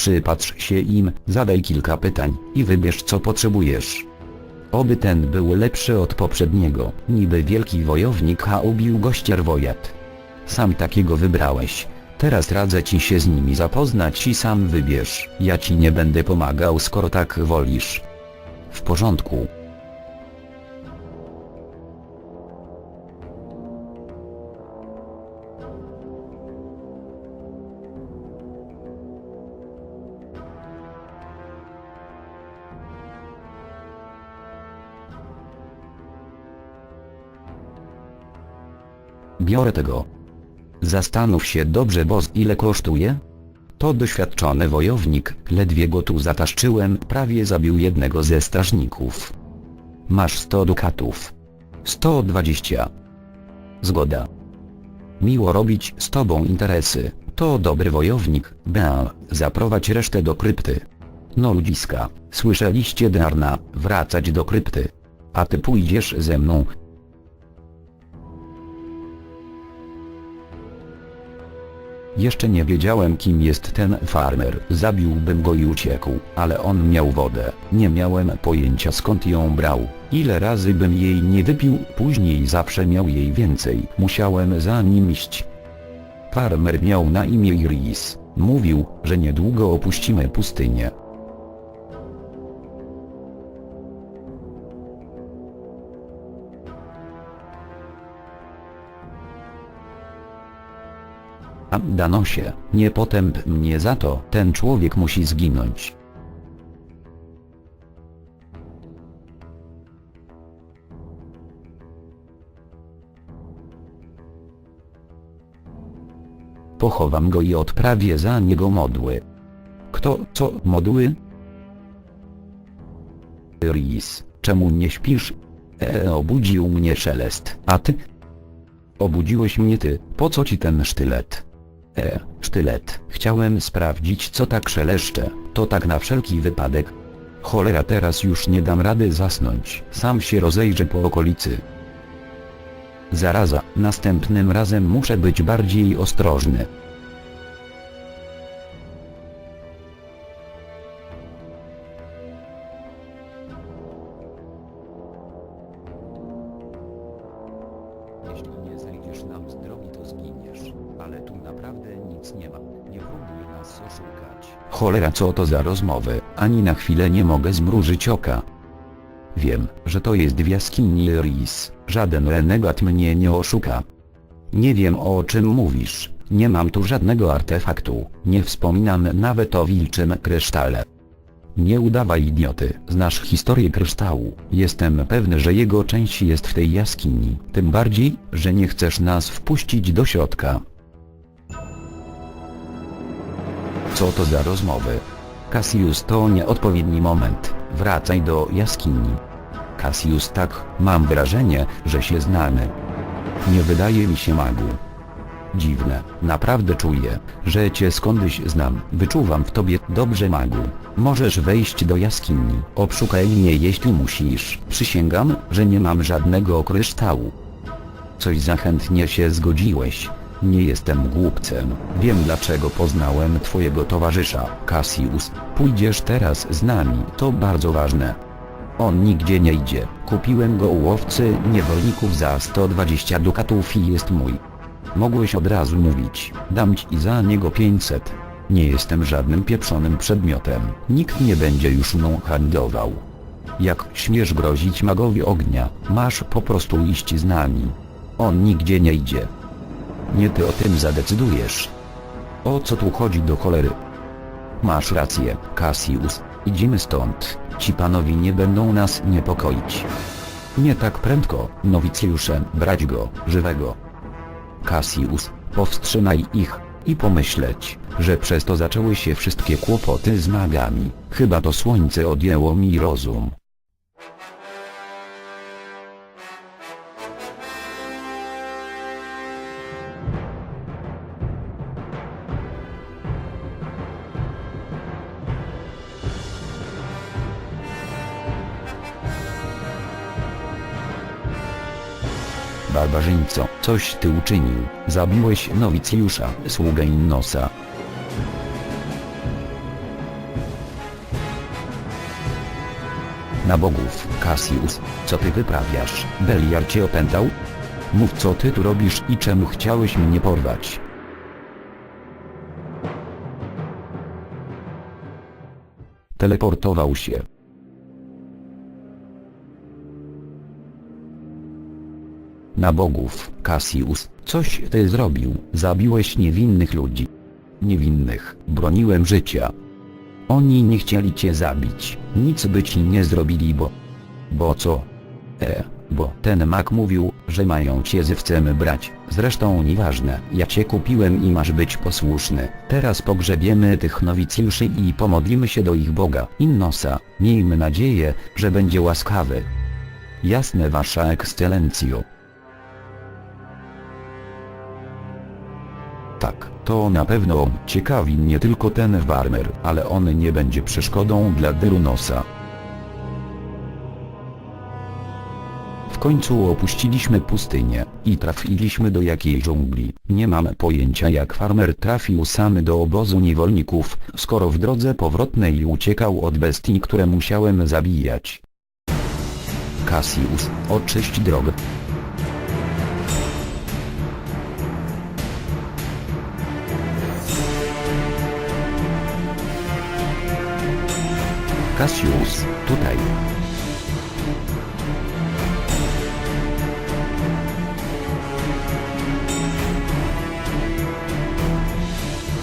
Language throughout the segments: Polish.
Przypatrz się im, zadaj kilka pytań i wybierz co potrzebujesz. Oby ten był lepszy od poprzedniego, niby wielki wojownik a ubił go ścierwojad. Sam takiego wybrałeś. Teraz radzę ci się z nimi zapoznać i sam wybierz. Ja ci nie będę pomagał skoro tak wolisz. W porządku. Biorę tego. Zastanów się dobrze boss ile kosztuje? To doświadczony wojownik, ledwie go tu zataszczyłem, prawie zabił jednego ze strażników. Masz 100 dukatów. 120. Zgoda. Miło robić z tobą interesy, to dobry wojownik, ben, zaprowadź resztę do krypty. No ludziska, słyszeliście Darna, wracać do krypty. A ty pójdziesz ze mną, Jeszcze nie wiedziałem kim jest ten farmer, zabiłbym go i uciekł, ale on miał wodę, nie miałem pojęcia skąd ją brał, ile razy bym jej nie wypił, później zawsze miał jej więcej, musiałem za nim iść. Farmer miał na imię Iris, mówił, że niedługo opuścimy pustynię. A Danosie, nie potęp mnie za to, ten człowiek musi zginąć. Pochowam go i odprawię za niego modły. Kto, co, modły? Ris, czemu nie śpisz? E, obudził mnie szelest, a ty? Obudziłeś mnie ty, po co ci ten sztylet? E, sztylet. Chciałem sprawdzić co tak szeleszcze, to tak na wszelki wypadek. Cholera teraz już nie dam rady zasnąć, sam się rozejrzę po okolicy. Zaraza, następnym razem muszę być bardziej ostrożny. Jeśli nie zejdziesz nam z drogi to zginiesz, ale tu naprawdę nic nie ma, nie próbuj nas oszukać. Cholera co to za rozmowy, ani na chwilę nie mogę zmrużyć oka. Wiem, że to jest w jaskini Ris, żaden renegat mnie nie oszuka. Nie wiem o czym mówisz, nie mam tu żadnego artefaktu, nie wspominam nawet o wilczym krysztale. Nie udawaj idioty, znasz historię kryształu, jestem pewny, że jego część jest w tej jaskini, tym bardziej, że nie chcesz nas wpuścić do środka. Co to za rozmowy? Cassius to nieodpowiedni moment, wracaj do jaskini. Cassius tak, mam wrażenie, że się znamy. Nie wydaje mi się magu. Dziwne, naprawdę czuję, że cię skądś znam, wyczuwam w tobie dobrze magu. Możesz wejść do jaskini, obszukaj mnie jeśli musisz. Przysięgam, że nie mam żadnego kryształu. Coś za chętnie się zgodziłeś. Nie jestem głupcem. Wiem dlaczego poznałem twojego towarzysza, Cassius. Pójdziesz teraz z nami, to bardzo ważne. On nigdzie nie idzie. Kupiłem go u łowcy niewolników za 120 dukatów i jest mój. Mogłeś od razu mówić, dam ci za niego 500. Nie jestem żadnym pieprzonym przedmiotem, nikt nie będzie już mną handlował. Jak śmiesz grozić magowi ognia, masz po prostu iść z nami. On nigdzie nie idzie. Nie ty o tym zadecydujesz. O co tu chodzi do cholery? Masz rację, Cassius, idziemy stąd, ci panowie nie będą nas niepokoić. Nie tak prędko, nowicjusze, brać go, żywego. Cassius, powstrzymaj ich, i pomyśleć, że przez to zaczęły się wszystkie kłopoty z magami. Chyba to słońce odjęło mi rozum. barbarzyńco, coś ty uczynił, zabiłeś nowicjusza, sługę Innosa. Na bogów, Cassius, co ty wyprawiasz, Beliar cię opętał? Mów co ty tu robisz i czemu chciałeś mnie porwać. Teleportował się. Na bogów, Cassius, coś ty zrobił, zabiłeś niewinnych ludzi. Niewinnych, broniłem życia. Oni nie chcieli cię zabić, nic by ci nie zrobili, bo... Bo co? E, bo ten mak mówił, że mają cię zywcem brać, zresztą nieważne, ja cię kupiłem i masz być posłuszny. Teraz pogrzebiemy tych nowicjuszy i pomodlimy się do ich Boga, Innosa, miejmy nadzieję, że będzie łaskawy. Jasne wasza ekscelencjo. To na pewno ciekawi nie tylko ten farmer, ale on nie będzie przeszkodą dla Derunosa. W końcu opuściliśmy pustynię i trafiliśmy do jakiej dżungli. Nie mam pojęcia jak farmer trafił sam do obozu niewolników, skoro w drodze powrotnej uciekał od bestii, które musiałem zabijać. Cassius, oczyść drogę. Cassius, tutaj.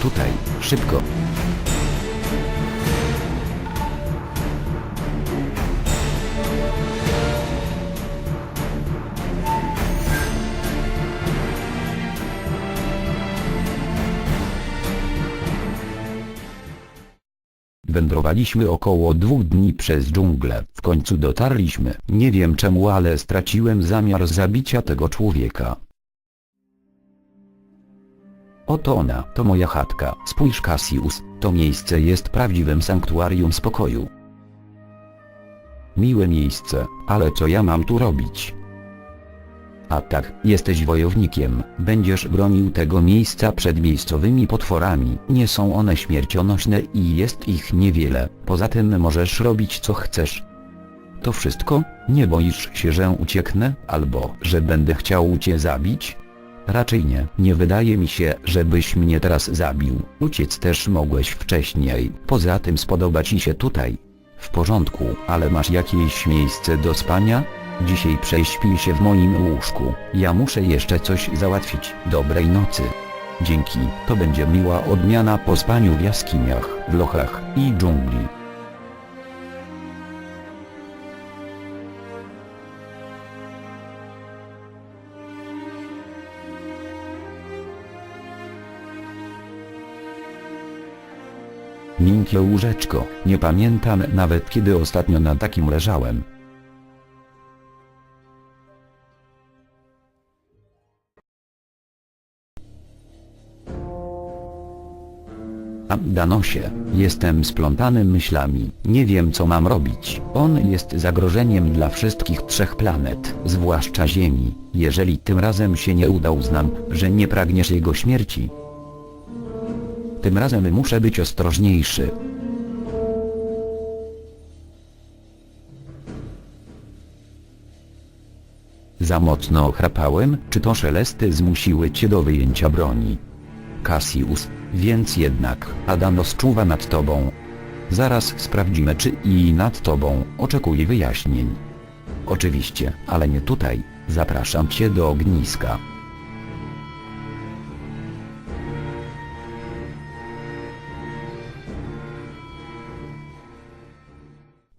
Tutaj, szybko. Wędrowaliśmy około dwóch dni przez dżunglę. W końcu dotarliśmy. Nie wiem czemu, ale straciłem zamiar zabicia tego człowieka. Oto ona, to moja chatka. Spójrz Cassius, to miejsce jest prawdziwym sanktuarium spokoju. Miłe miejsce, ale co ja mam tu robić? A tak, jesteś wojownikiem, będziesz bronił tego miejsca przed miejscowymi potworami. Nie są one śmiercionośne i jest ich niewiele, poza tym możesz robić co chcesz. To wszystko? Nie boisz się, że ucieknę, albo że będę chciał cię zabić? Raczej nie. Nie wydaje mi się, żebyś mnie teraz zabił. Uciec też mogłeś wcześniej. Poza tym spodoba ci się tutaj. W porządku, ale masz jakieś miejsce do spania? Dzisiaj prześpij się w moim łóżku. Ja muszę jeszcze coś załatwić. Dobrej nocy. Dzięki, to będzie miła odmiana po spaniu w jaskiniach, w lochach i dżungli. Miękkie łóżeczko, nie pamiętam nawet kiedy ostatnio na takim leżałem. A Danosie, jestem splątany myślami, nie wiem co mam robić. On jest zagrożeniem dla wszystkich trzech planet, zwłaszcza Ziemi. Jeżeli tym razem się nie uda uznam, że nie pragniesz jego śmierci. Tym razem muszę być ostrożniejszy. Za mocno chrapałem, czy to szelesty zmusiły cię do wyjęcia broni? Cassius, więc jednak, Adanos czuwa nad tobą. Zaraz sprawdzimy czy i nad tobą, oczekuję wyjaśnień. Oczywiście, ale nie tutaj, zapraszam cię do ogniska.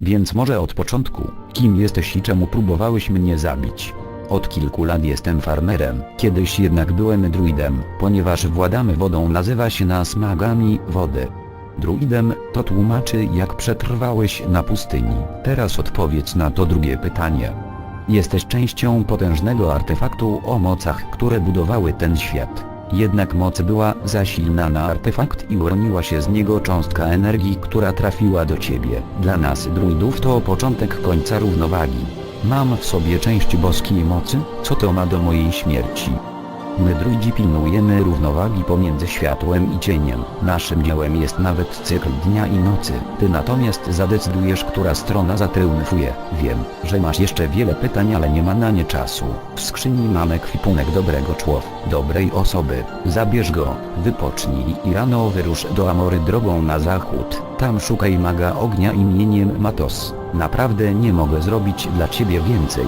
Więc może od początku, kim jesteś i czemu próbowałeś mnie zabić? Od kilku lat jestem farmerem, kiedyś jednak byłem druidem, ponieważ władamy wodą nazywa się nas magami wody. Druidem to tłumaczy jak przetrwałeś na pustyni. Teraz odpowiedz na to drugie pytanie. Jesteś częścią potężnego artefaktu o mocach, które budowały ten świat. Jednak moc była za silna na artefakt i uroniła się z niego cząstka energii, która trafiła do ciebie. Dla nas druidów to początek końca równowagi. Mam w sobie część boskiej mocy, co to ma do mojej śmierci? My druidzi pilnujemy równowagi pomiędzy światłem i cieniem. Naszym dziełem jest nawet cykl dnia i nocy. Ty natomiast zadecydujesz, która strona zatriumfuje. Wiem, że masz jeszcze wiele pytań, ale nie ma na nie czasu. W skrzyni mamy kwipunek dobrego człowieka, dobrej osoby. Zabierz go, wypocznij i rano wyrusz do Amory drogą na zachód. Tam szukaj maga ognia imieniem Matos. Naprawdę nie mogę zrobić dla ciebie więcej.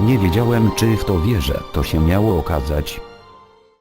Nie wiedziałem czy w to wierzę, to się miało okazać,